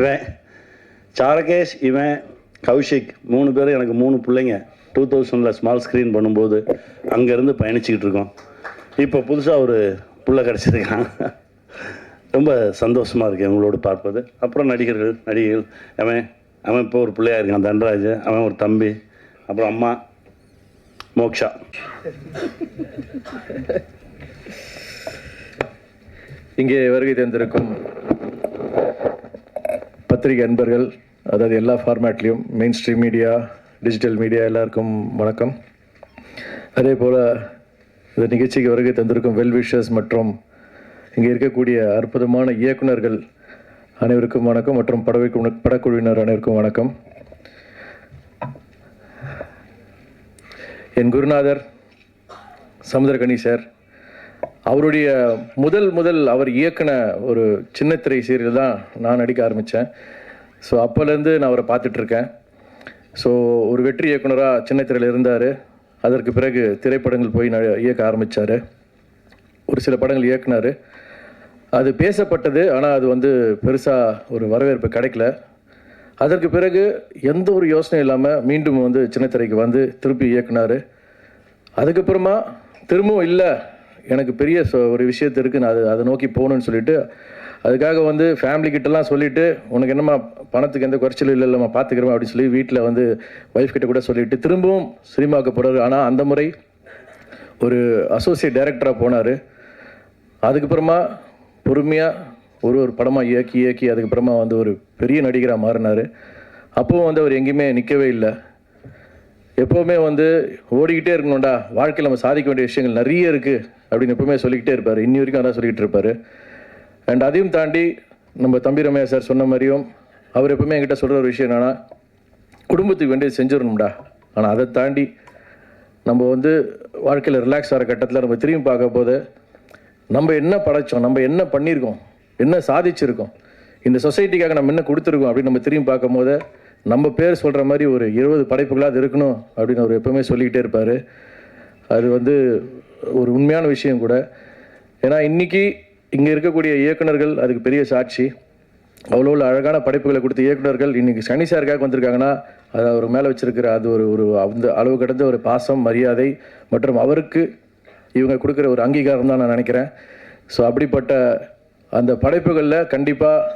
இவன் சாரகேஷ் இவன் கௌஷிக் மூணு பேரும் எனக்கு மூணு பிள்ளைங்க. டூ தௌசண்டில் ஸ்மால் ஸ்க்ரீன் பண்ணும்போது அங்கேருந்து பயணிச்சுக்கிட்டு இருக்கோம். இப்போ புதுசாக ஒரு புள்ள கிடச்சிருக்கான். ரொம்ப சந்தோஷமாக இருக்குது உங்களோடு பார்ப்பது. அப்புறம் நடிகர்கள் நடிகைகள். அவன் அவன் இப்போ ஒரு பிள்ளையாக இருக்கான் தன்ராஜ் அவன் ஒரு தம்பி அப்புறம் அம்மா மோக்ஷா. இங்கே வருகை தந்திருக்கும் பத்திரிகை அன்பர்கள் அதாவது எல்லா ஃபார்மேட்லேயும் mainstream media digital media எல்லாருக்கும் வணக்கம். அதே போல் இந்த நிகழ்ச்சிக்கு வருகை தந்திருக்கும் வெல் விஷஸ் மற்றும் இங்கே இருக்கக்கூடிய அற்புதமான இயக்குனர்கள் அனைவருக்கும் வணக்கம் மற்றும் படவை படக்குழுவினர் அனைவருக்கும் வணக்கம். என் குருநாதர் சமுத்திரகனி சார் அவருடைய முதல் முதல் அவர் இயக்குன ஒரு சின்னத்திரை சீரியல் தான் நான் நடிக்க ஆரம்பித்தேன் ஸோ அப்போலேருந்து நான் அவரை பார்த்துட்ருக்கேன். ஸோ ஒரு வெற்றி இயக்குனராக சின்னத்திரையில் இருந்தார். அதற்கு பிறகு திரைப்படங்கள் போய் ந இயக்க ஆரம்பித்தார் ஒரு சில படங்கள் இயக்குனார். அது பேசப்பட்டது ஆனால் அது வந்து பெருசாக ஒரு வரவேற்பு கிடைக்கல. அதற்கு பிறகு எந்த ஒரு யோசனையும் இல்லாமல் மீண்டும் வந்து சின்னத்திரைக்கு வந்து திருப்பி இயக்குனார். அதுக்கப்புறமா திரும்பவும் இல்லை எனக்கு பெரிய ஒரு விஷயத்து இருக்குது நான் அது அதை நோக்கி போகணும்னு சொல்லிட்டு அதுக்காக வந்து ஃபேமிலிக்கிட்டலாம் சொல்லிவிட்டு உனக்கு என்னம்மா பணத்துக்கு எந்த குறைச்சலும் இல்லை இல்லைம்மா பார்த்துக்கிறோம் அப்படின்னு சொல்லி வீட்டில் வந்து ஒய்ஃப் கிட்ட கூட சொல்லிவிட்டு திரும்பவும் சினிமாவுக்கு போகிறாரு ஆனால் அந்த முறை ஒரு அசோசியேட் டைரக்டராக போனார். அதுக்கப்புறமா பொறுமையாக ஒரு ஒரு படமாக இயக்கி இயக்கி அதுக்கப்புறமா வந்து ஒரு பெரிய நடிகராக மாறினார். அப்போவும் வந்து அவர் எங்கேயுமே நிற்கவே இல்லை. எப்போவுமே வந்து ஓடிக்கிட்டே இருக்கணும்டா. வாழ்க்கையில் நம்ம சாதிக்க வேண்டிய விஷயங்கள் நிறைய இருக்குது அப்படின்னு எப்பவுமே சொல்லிக்கிட்டே இருப்பார். இன்னி வரைக்கும் அதான் சொல்லிக்கிட்டு இருப்பார். அண்ட் அதையும் தாண்டி நம்ம தம்பி ரமையா சார் சொன்ன மாதிரியும் அவர் எப்பவுமே என்கிட்ட சொல்கிற ஒரு விஷயம் என்னென்னா குடும்பத்துக்கு வேண்டியது செஞ்சிடணும்டா. ஆனால் அதை தாண்டி நம்ம வந்து வாழ்க்கையில் ரிலாக்ஸ் ஆகிற கட்டத்தில் நம்ம திரும்பி பார்க்க போது நம்ம என்ன படைச்சோம் நம்ம என்ன பண்ணியிருக்கோம் என்ன சாதிச்சிருக்கோம் இந்த சொசைட்டிக்காக நம்ம என்ன கொடுத்துருக்கோம் அப்படின்னு நம்ம திரும்பி பார்க்கும்போது நம்ம பேர் சொல்கிற மாதிரி ஒரு இருபது படைப்புகளாக இருக்கணும் அப்படின்னு அவர் எப்போவுமே சொல்லிக்கிட்டே இருப்பார். அது வந்து ஒரு உண்மையான விஷயம் கூட. ஏன்னா இன்றைக்கி இங்கே இருக்கக்கூடிய இயக்குனர்கள் அதுக்கு பெரிய சாட்சி. அவ்வளோ உள்ள அழகான படைப்புகளை கொடுத்த இயக்குனர்கள் இன்றைக்கி சனி சாருக்காக வந்திருக்காங்கன்னா அது அவர் மேலே வச்சிருக்கிற அது ஒரு ஒரு அந்த அளவு கடந்த ஒரு பாசம் மரியாதை மற்றும் அவருக்கு இவங்க கொடுக்குற ஒரு அங்கீகாரம் தான் நான் நினைக்கிறேன். ஸோ அப்படிப்பட்ட அந்த படைப்புகளில் கண்டிப்பாக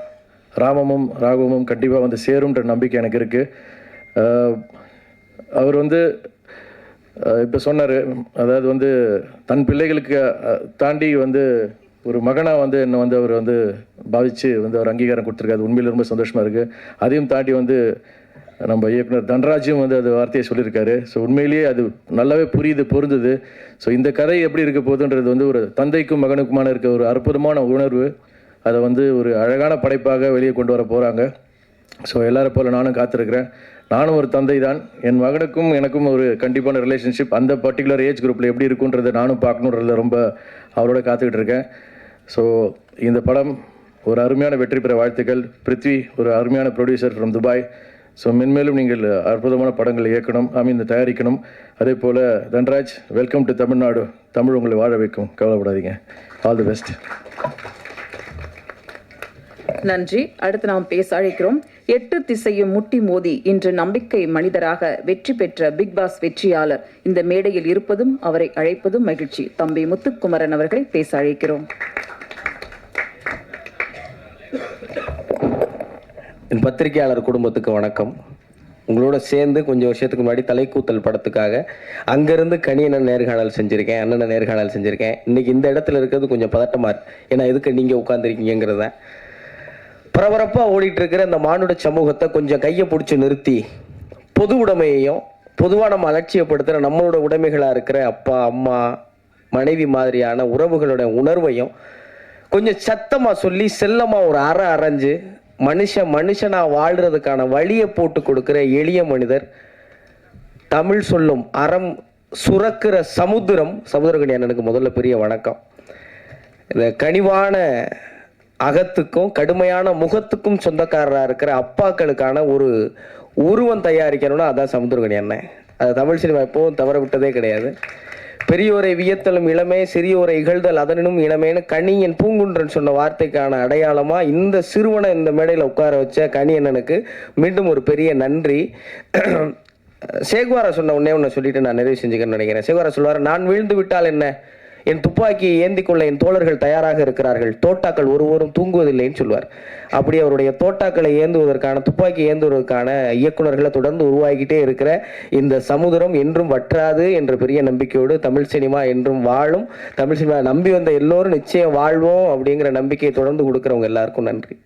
ராமமும் ராகவமும் கண்டிப்பாக வந்து சேரும்ன்ற நம்பிக்கை எனக்கு இருக்குது அவர் வந்து இப்போ சொன்னார் அதாவது வந்து தன் பிள்ளைகளுக்கு தாண்டி வந்து ஒரு மகனாக வந்து என்னை வந்து அவர் வந்து பாதித்து வந்து அவர் அங்கீகாரம் கொடுத்துருக்காரு. உண்மையில் ரொம்ப சந்தோஷமாக இருக்குது அதையும் தாண்டி வந்து நம்ம இயக்குனர் தன்ராஜும் வந்து அது வார்த்தையை சொல்லியிருக்காரு. ஸோ உண்மையிலேயே அது நல்லாவே புரியுது பொருந்தது. ஸோ இந்த கதை எப்படி இருக்க போகுதுன்றது வந்து ஒரு தந்தைக்கும் மகனுக்குமான இருக்க ஒரு அற்புதமான உணர்வு. அதை வந்து ஒரு அழகான படைப்பாக வெளியே கொண்டு வர போகிறாங்க ஸோ எல்லாரை போல் நானும் காத்திருக்கிறேன். நானும் ஒரு தந்தை தான் என் மகனுக்கும் எனக்கும் ஒரு கண்டிப்பான ரிலேஷன்ஷிப் அந்த பர்டிகுலர் ஏஜ் குரூப்பில் எப்படி இருக்குன்றதை நானும் பார்க்கணுன்றத ரொம்ப அவரோட காத்துக்கிட்டு இருக்கேன். ஸோ இந்த படம் ஒரு அருமையான வெற்றி பெற வாழ்த்துக்கள். பிருத்வி ஒரு அருமையான ப்ரொடியூசர் ஃப்ரம் துபாய் ஸோ மென்மேலும் நீங்கள் அற்புதமான படங்களை இயக்கணும் ஐ மீன் தயாரிக்கணும். அதே போல் தன்ராஜ் வெல்கம் டு தமிழ்நாடு தமிழ் உங்களை வாழ வைக்கும். கவலைப்படாதீங்க. ஆல் தி பெஸ்ட் நன்றி. அடுத்து நாம் பேச அழைக்கிறோம். எட்டு திசையும் முட்டி மோதி இன்று நம்பிக்கை மனிதராக வெற்றி பெற்ற பிக் பாஸ் வெற்றியாளர். இந்த மேடையில் இருப்பதும் அவரை அழைப்பதும் மகிழ்ச்சி. தம்பி முத்துக்குமரன் அவர்களை பேச அழைக்கிறோம். என் பத்திரிகையாளர் குடும்பத்துக்கு வணக்கம். உங்களோட சேர்ந்து கொஞ்சம் வருஷத்துக்கு முன்னாடி தலைக்கூத்தல் படத்துக்காக அங்கேருந்து கணியண்ணன் நேர்காணல் செஞ்சுருக்கேன் அண்ணனை நேர்காணல் செஞ்சுருக்கேன். இன்றைக்கி இந்த இடத்துல இருக்கிறது கொஞ்சம் பதட்டமாக ஏன்னா எதுக்கு நீங்கள் உட்காந்துருக்கீங்கிறத பரபரப்பாக ஓடிட்டு இருக்கிற இந்த மானுட சமூகத்தை கொஞ்சம் கையை பிடிச்சி நிறுத்தி பொது உடைமையையும் பொதுவாக நம்ம அலட்சியப்படுத்துகிற நம்மளோட உடைமைகளாக இருக்கிற அப்பா அம்மா மனைவி மாதிரியான உறவுகளோட உணர்வையும் கொஞ்சம் சத்தமாக சொல்லி செல்லமாக ஒரு அறை அரைஞ்சு மனுஷன் மனுஷனாக வாழ்கிறதுக்கான வழியை போட்டு கொடுக்குற எளிய மனிதர் தமிழ் சொல்லும் அறம் சுரக்கிற சமுத்திரம். சமுதிரகணி அண்ணனுக்கு முதல்ல பெரிய வணக்கம். இந்த கனிவான அகத்துக்கும் கடுமையான முகத்துக்கும் சொந்தக்காரராக இருக்கிற அப்பாக்களுக்கான ஒரு உருவம் தயாரிக்கணும்னா அதான் சமுத்திரகணி அண்ணன். அது தமிழ் சினிமா எப்பவும் தவற விட்டதே கிடையாது. பெரியோரை வியத்தலும் இளமே சிறியோரை இகழ்தல் அதனினும் இளமேன்னு கணியன் பூங்குன்றன் சொன்ன வார்த்தைக்கான அடையாளமாக இந்த சிறுவனை இந்த மேடையில் உட்கார வச்ச கணியண்ணனுக்கு மீண்டும் ஒரு பெரிய நன்றி. சேகுவாரா சொன்ன உடனே ஒன்று சொல்லிட்டு நான் நிறைவு செஞ்சுக்கணும்னு நினைக்கிறேன். சேகுவாரா சொல்வார் நான் வீழ்ந்து விட்டால் என்ன? என் துப்பாக்கியை ஏந்தி கொள்ள என் தோழர்கள் தயாராக இருக்கிறார்கள். தோட்டாக்கள் ஒருவரும் தூங்குவதில்லைன்னு சொல்வார். அப்படி அவருடைய தோட்டாக்களை ஏந்துவதற்கான துப்பாக்கி ஏந்துவதற்கான இயக்குனர்களை தொடர்ந்து உருவாகிட்டே இருக்கிற இந்த சமுதிரம் என்றும் வற்றாது என்ற பெரிய நம்பிக்கையோடு தமிழ் சினிமா என்றும் வாழும். தமிழ் சினிமா நம்பி வந்த எல்லோரும் நிச்சயம் வாழ்வோம் அப்படிங்கிற நம்பிக்கையை தொடர்ந்து கொடுக்குறவங்க எல்லாருக்கும் நன்றி.